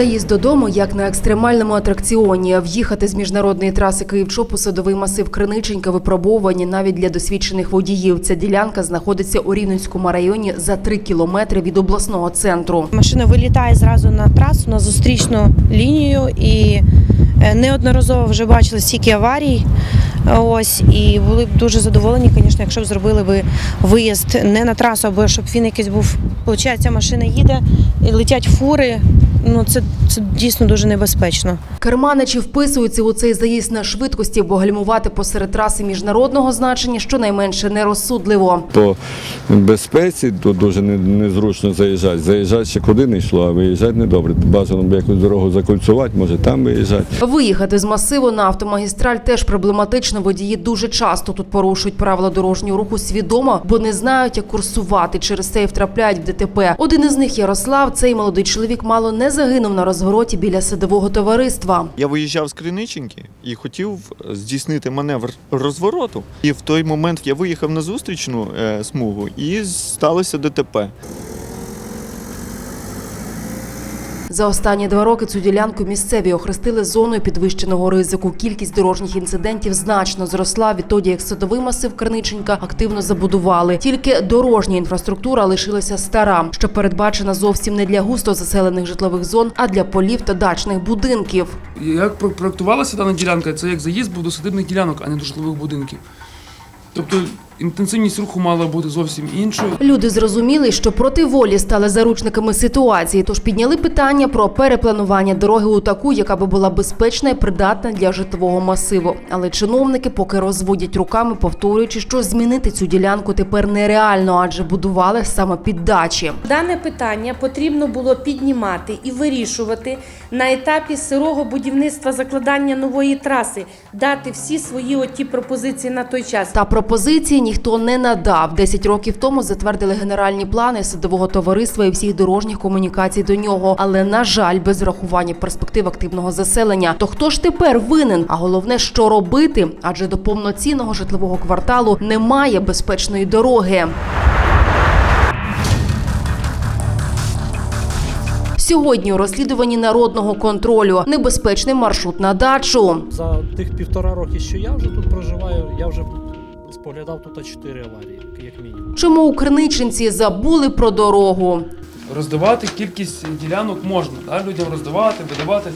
Заїзд додому як на екстремальному атракціоні. В'їхати з міжнародної траси Київ-Чоп садовий масив Криниченька випробовані навіть для досвідчених водіїв. Ця ділянка знаходиться у Рівненському районі за три кілометри від обласного центру. Машина вилітає зразу на трасу, на зустрічну лінію і е, неодноразово вже бачили стільки аварій. Ось і були б дуже задоволені, звісно, якщо б зробили би виїзд не на трасу, або щоб він якийсь був. Получається, машина їде, летять фури. Ну це, це дійсно дуже небезпечно. Керманичі вписуються у цей заїзд на швидкості, бо гальмувати посеред траси міжнародного значення щонайменше нерозсудливо. По безпеці тут дуже не- незручно заїжджати. Заїжджати ще куди не йшло, а виїжджати недобре. Бажано б якусь дорогу закольцувати, може там виїжджати. Виїхати з масиву на автомагістраль теж проблематично. Водії дуже часто тут порушують правила дорожнього руху свідомо, бо не знають, як курсувати. Через це і втрапляють в ДТП. Один із них Ярослав. Цей молодий чоловік мало не загинув на розвороті біля садового товариства. Я виїжджав з Криниченки і хотів здійснити маневр розвороту. І в той момент я виїхав на зустрічну е, смугу і сталося ДТП. За останні два роки цю ділянку місцеві охрестили зоною підвищеного ризику. Кількість дорожніх інцидентів значно зросла відтоді, як садовий масив Керниченька активно забудували. Тільки дорожня інфраструктура лишилася стара, що передбачена зовсім не для густо заселених житлових зон, а для полів та дачних будинків. Як про- проектувалася дана ділянка, це як заїзд був до садибних ділянок, а не до житлових будинків. Тобто інтенсивність руху мала бути зовсім іншою. Люди зрозуміли, що проти волі стали заручниками ситуації, тож підняли питання про перепланування дороги у таку, яка би була безпечна і придатна для житлового масиву. Але чиновники поки розводять руками, повторюючи, що змінити цю ділянку тепер нереально, адже будували саме під дачі. Дане питання потрібно було піднімати і вирішувати на етапі сирого будівництва закладання нової траси, дати всі свої оті пропозиції на той час. Та пропозиції ніхто не надав. Десять років тому затвердили генеральні плани садового товариства і всіх дорожніх комунікацій до нього. Але на жаль, без врахування перспектив активного заселення. То хто ж тепер винен? А головне, що робити? Адже до повноцінного житлового кварталу немає безпечної дороги. Сьогодні у розслідуванні народного контролю небезпечний маршрут на дачу. За тих півтора роки, що я вже тут проживаю, я вже споглядав тут чотири аварії, як мінімум. Чому у Криничинці забули про дорогу? Роздавати кількість ділянок можна, да? людям роздавати, видавати,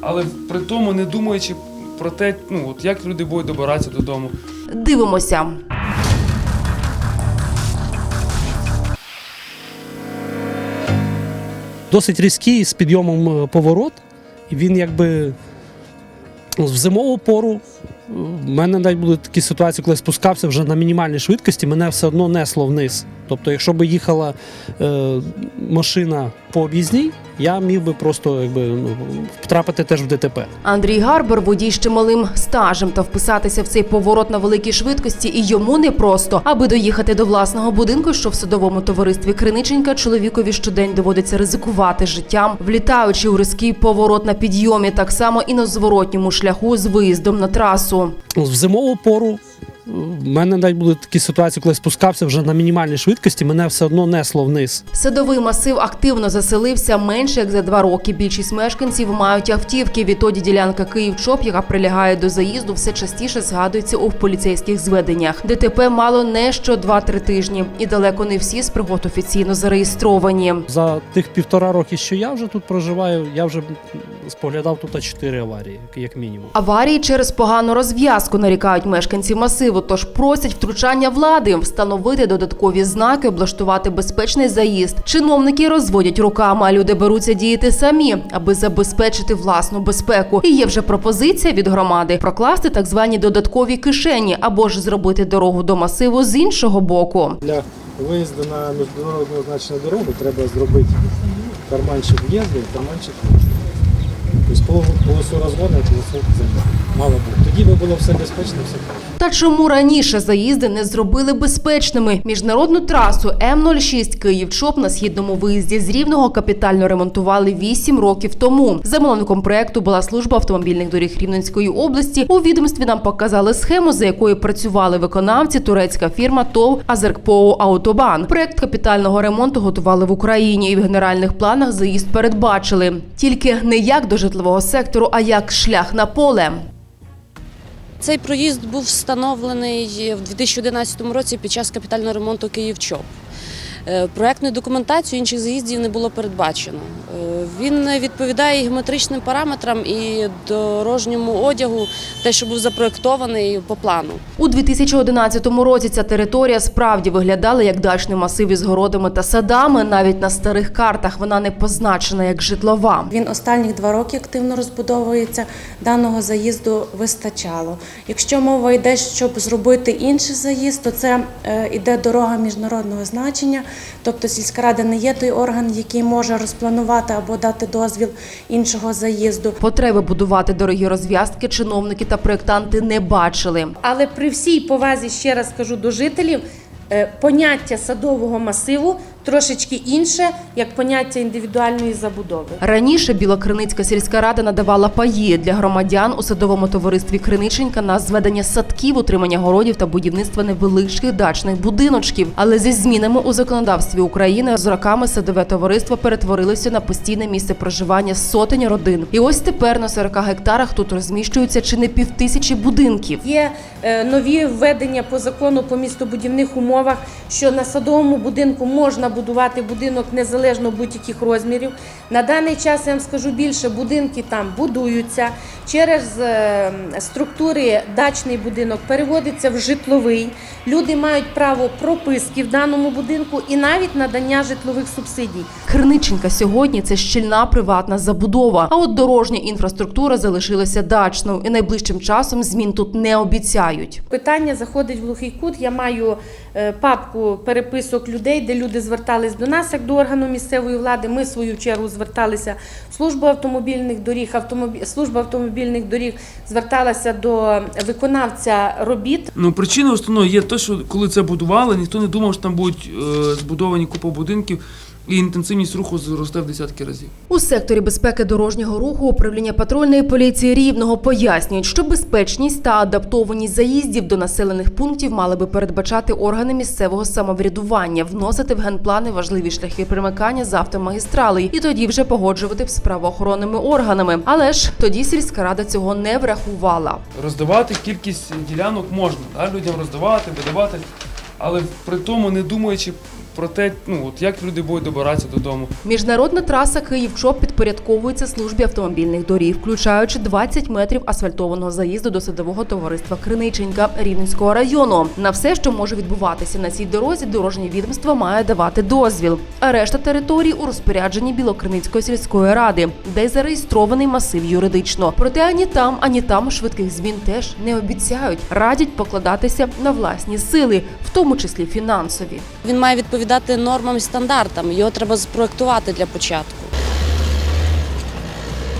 але при тому не думаючи про те, ну от як люди будуть добиратися додому. Дивимося. Досить різкий з підйомом е, поворот. Він якби в зимову пору. е, В мене навіть були такі ситуації, коли я спускався вже на мінімальній швидкості, мене все одно несло вниз. Тобто, якщо б їхала е, машина по об'їзній, я міг би просто якби, ну, втрапити теж в ДТП. Андрій Гарбер, водій з чималим стажем, та вписатися в цей поворот на великій швидкості і йому непросто. Аби доїхати до власного будинку, що в садовому товаристві Криниченька, чоловікові щодень доводиться ризикувати життям, влітаючи у різкий поворот на підйомі, так само і на зворотньому шляху з виїздом на трасу. В зимову пору в мене навіть були такі ситуації, коли я спускався вже на мінімальній швидкості, мене все одно несло вниз. Садовий масив активно заселився менше як за два роки. Більшість мешканців мають автівки. Відтоді ділянка Київ-Чоп, яка прилягає до заїзду, все частіше згадується у поліцейських зведеннях. ДТП мало не що 2-3 тижні, і далеко не всі з пригод офіційно зареєстровані. За тих півтора роки, що я вже тут проживаю, я вже споглядав тут чотири аварії, як мінімум. Аварії через погану розв'язку нарікають мешканці масиву, тож просять втручання влади, встановити додаткові знаки, облаштувати безпечний заїзд. Чиновники розводять руками, а люди беруться діяти самі, аби забезпечити власну безпеку. І є вже пропозиція від громади прокласти так звані додаткові кишені або ж зробити дорогу до масиву з іншого боку. Для виїзду на міжнародну значну дорогу треба зробити карманчик в'їзду і карманчик виїзду. Тобто полосу, розводу і полосу. Мало бути. Тоді би було все безпечно, все. Та чому раніше заїзди не зробили безпечними? Міжнародну трасу М06 Київ-Чоп на східному виїзді з Рівного капітально ремонтували 8 років тому. Замовником проекту була служба автомобільних доріг Рівненської області. У відомстві нам показали схему, за якою працювали виконавці, турецька фірма ТОВ Азеркпоу Аутобан. Проект капітального ремонту готували в Україні і в генеральних планах заїзд передбачили. Тільки не як до житлового сектору, а як шлях на поле. Цей проїзд був встановлений в 2011 році під час капітального ремонту Київ-ЧОП. Е, Проектної документації інших заїздів не було передбачено. Е, Він відповідає і геометричним параметрам і дорожньому одягу, те, що був запроектований по плану. У 2011 році ця територія справді виглядала як дачний масив із городами та садами. Навіть на старих картах вона не позначена як житлова. Він останніх два роки активно розбудовується. Даного заїзду вистачало. Якщо мова йде, щоб зробити інший заїзд, то це е, іде дорога міжнародного значення. Тобто сільська рада не є той орган, який може розпланувати або дати дозвіл іншого заїзду. Потреби будувати дорогі розв'язки чиновники та проєктанти не бачили. Але при всій повазі, ще раз кажу до жителів, е, поняття садового масиву трошечки інше, як поняття індивідуальної забудови. Раніше Білокриницька сільська рада надавала паї для громадян у садовому товаристві Криниченька на зведення садків, утримання городів та будівництва невеличких дачних будиночків. Але зі змінами у законодавстві України з роками садове товариство перетворилося на постійне місце проживання сотень родин. І ось тепер на 40 гектарах тут розміщуються чи не півтисячі будинків. Є е, нові введення по закону по містобудівних умовах, що на садовому будинку можна будувати будинок незалежно будь-яких розмірів. На даний час я вам скажу більше, будинки там будуються через е, структури дачний будинок переводиться в житловий. Люди мають право прописки в даному будинку і навіть надання житлових субсидій. Криниченька сьогодні це щільна приватна забудова. А от дорожня інфраструктура залишилася дачною, і найближчим часом змін тут не обіцяють. Питання заходить в глухий кут. Я маю е, папку переписок людей, де люди звертались до нас як до органу місцевої влади. Ми в свою чергу зверталися в службу автомобільних доріг. Автомобіль Служба автомобільних доріг зверталася до виконавця робіт. Ну, причина основної є те, що коли це будували, ніхто не думав, що там будуть е, збудовані купа будинків, і інтенсивність руху зросте в десятки разів. У секторі безпеки дорожнього руху управління патрульної поліції рівного пояснюють, що безпечність та адаптованість заїздів до населених пунктів мали би передбачати органи місцевого самоврядування, вносити в генплани важливі шляхи примикання з автомагістралей і тоді вже погоджувати з правоохоронними органами. Але ж тоді сільська рада цього не врахувала. Роздавати кількість ділянок можна, да? людям роздавати, видавати, але при тому не думаючи про те, ну от як люди будуть добиратися додому. Міжнародна траса Київ-Чоп підпорядковується службі автомобільних доріг, включаючи 20 метрів асфальтованого заїзду до садового товариства Криниченька Рівненського району. На все, що може відбуватися на цій дорозі, дорожнє відомство має давати дозвіл. А решта територій у розпорядженні Білокриницької сільської ради, де й зареєстрований масив юридично. Проте ані там, ані там швидких змін теж не обіцяють. Радять покладатися на власні сили, в тому числі фінансові. Він має відповідати нормам і стандартам. Його треба спроектувати для початку.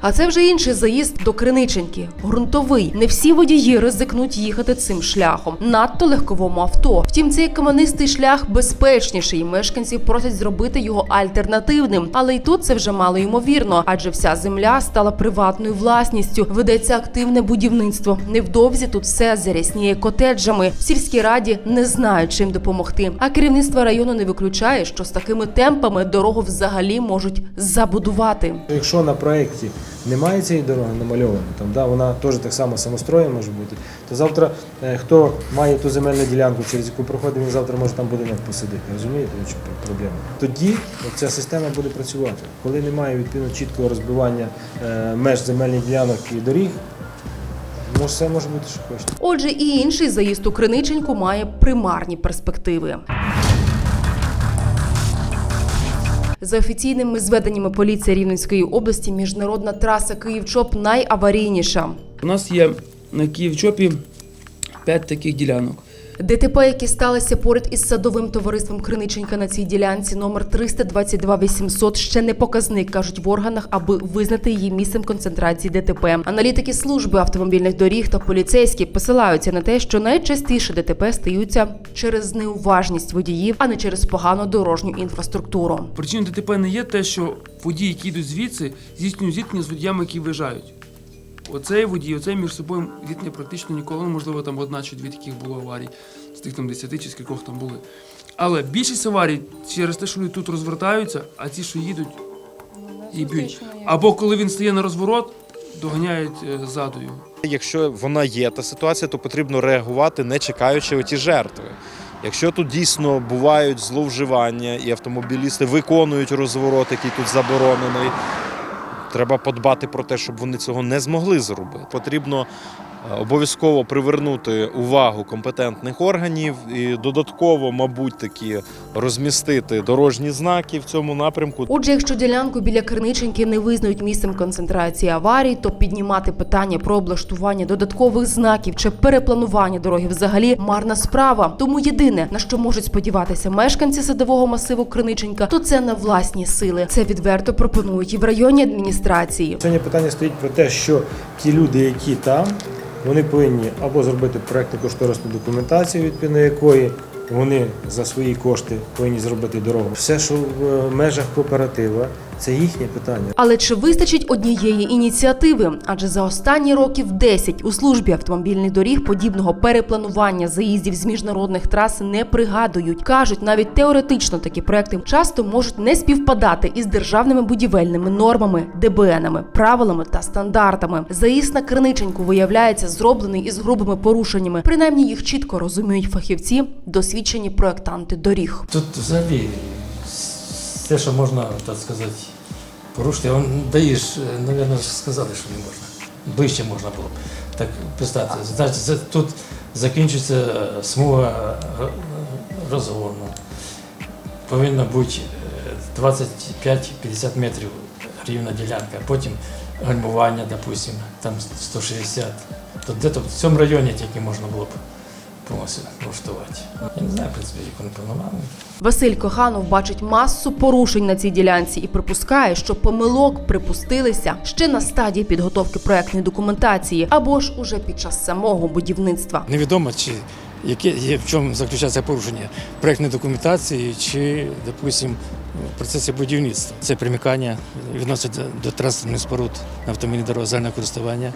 А це вже інший заїзд до Криниченьки. Ґрунтовий. Не всі водії ризикнуть їхати цим шляхом. Надто легковому авто. Втім, цей каменистий шлях безпечніший. Мешканці просять зробити його альтернативним. Але й тут це вже мало ймовірно, адже вся земля стала приватною власністю. Ведеться активне будівництво. Невдовзі тут все зарясніє котеджами. В сільській раді не знають чим допомогти. А керівництво району не виключає, що з такими темпами дорогу взагалі можуть забудувати. Якщо на проєкті немає цієї дороги намальованої, там, да, вона теж так само самостроєм може бути, то завтра е, хто має ту земельну ділянку, через яку проходить, він завтра може там будинок посадити. Розумієте, чому проблема? Тоді ця система буде працювати. Коли немає відповідно чіткого розбивання е, меж земельних ділянок і доріг, ну все може бути, що хочете. Отже, і інший заїзд у Криниченьку має примарні перспективи. За офіційними зведеннями поліції Рівненської області, міжнародна траса Київ-Чоп найаварійніша. У нас є на Київчопі п'ять таких ділянок. ДТП, які сталися поряд із садовим товариством Криниченька на цій ділянці номер 322 800 ще не показник, кажуть в органах, аби визнати її місцем концентрації ДТП. Аналітики служби автомобільних доріг та поліцейські посилаються на те, що найчастіше ДТП стаються через неуважність водіїв, а не через погану дорожню інфраструктуру. Причиною ДТП не є те, що водії, які йдуть звідси, здійснюють зіткнення з водіями, які виїжджають. Оцей водій, оцей між собою зіткнення практично ніколи, ну, можливо, там одна чи дві таких було аварій, з тих там 10 чи скількох там були. Але більшість аварій через те, що люди тут розвертаються, а ті, що їдуть, і б'ють. Або коли він стає на розворот, доганяють е, ззаду його. Якщо вона є та ситуація, то потрібно реагувати, не чекаючи оті жертви. Якщо тут дійсно бувають зловживання і автомобілісти виконують розворот, який тут заборонений, треба подбати про те, щоб вони цього не змогли зробити. Потрібно обов'язково привернути увагу компетентних органів і додатково, мабуть, таки розмістити дорожні знаки в цьому напрямку. Отже, якщо ділянку біля Криниченьки не визнають місцем концентрації аварій, то піднімати питання про облаштування додаткових знаків чи перепланування дороги взагалі марна справа. Тому єдине на що можуть сподіватися мешканці садового масиву Криниченька, то це на власні сили. Це відверто пропонують і в районній адміністрації. Сьогодні питання стоїть про те, що ті люди, які там, вони повинні або зробити проєктну кошторисну документацію, відповідно якої вони за свої кошти повинні зробити дорогу. Все, що в е, межах кооператива, це їхнє питання. Але чи вистачить однієї ініціативи? Адже за останні років 10 у службі автомобільних доріг подібного перепланування заїздів з міжнародних трас не пригадують. кажуть, навіть теоретично такі проекти часто можуть не співпадати із державними будівельними нормами, ДБНами, правилами та стандартами. Заїзд на Криниченьку виявляється зроблений із грубими порушеннями. Принаймні їх чітко розуміють фахівці, досвідчені проектанти доріг. Тут взагалі все, що можна, так сказати, порушити, он даєш, мабуть, сказали, що не можна. Ближче можна було. б. Так представте, значить, тут закінчиться е, смуга е, розгону. Повинно бути е, 25-50 метрів рівна ділянка, потім гальмування, допустим, там 160. То де-то в цьому районі тільки можна було б повністю влаштувати. Я не знаю, в принципі, як вони планували. Василь Коханов бачить масу порушень на цій ділянці і припускає, що помилок припустилися ще на стадії підготовки проектної документації або ж уже під час самого будівництва. Невідомо, чи яке є в чому заключається порушення проектної документації, чи, допустим, в процесі будівництва. Це примикання відносить до, транспортних споруд на автомобільній дорозі загального користування,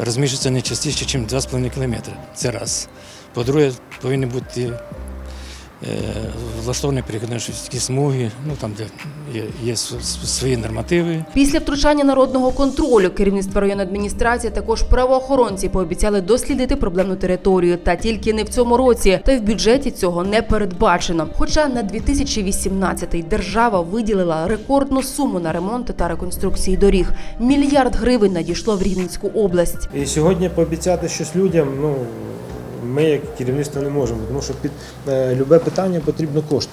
розміщується не частіше, ніж 2,5 км. Це раз. По-друге, повинні бути е, влаштовані перехідні смуги, ну там, де є, свої нормативи. Після втручання народного контролю керівництва районної адміністрації також правоохоронці пообіцяли дослідити проблемну територію. Та тільки не в цьому році, та й в бюджеті цього не передбачено. Хоча на 2018-й держава виділила рекордну суму на ремонт та реконструкції доріг. Мільярд гривень надійшло в Рівненську область. І сьогодні пообіцяти щось людям, ну ми як керівництво не можемо, тому що під е, любе питання потрібно кошти.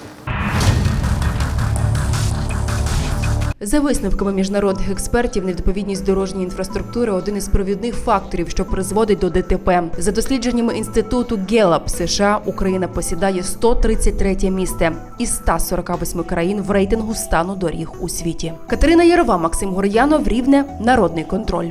За висновками міжнародних експертів, невідповідність дорожньої інфраструктури один із провідних факторів, що призводить до ДТП. За дослідженнями інституту Гелап США, Україна посідає 133 місце із 148 країн в рейтингу стану доріг у світі. Катерина Ярова, Максим Горянов, Рівне, Народний контроль.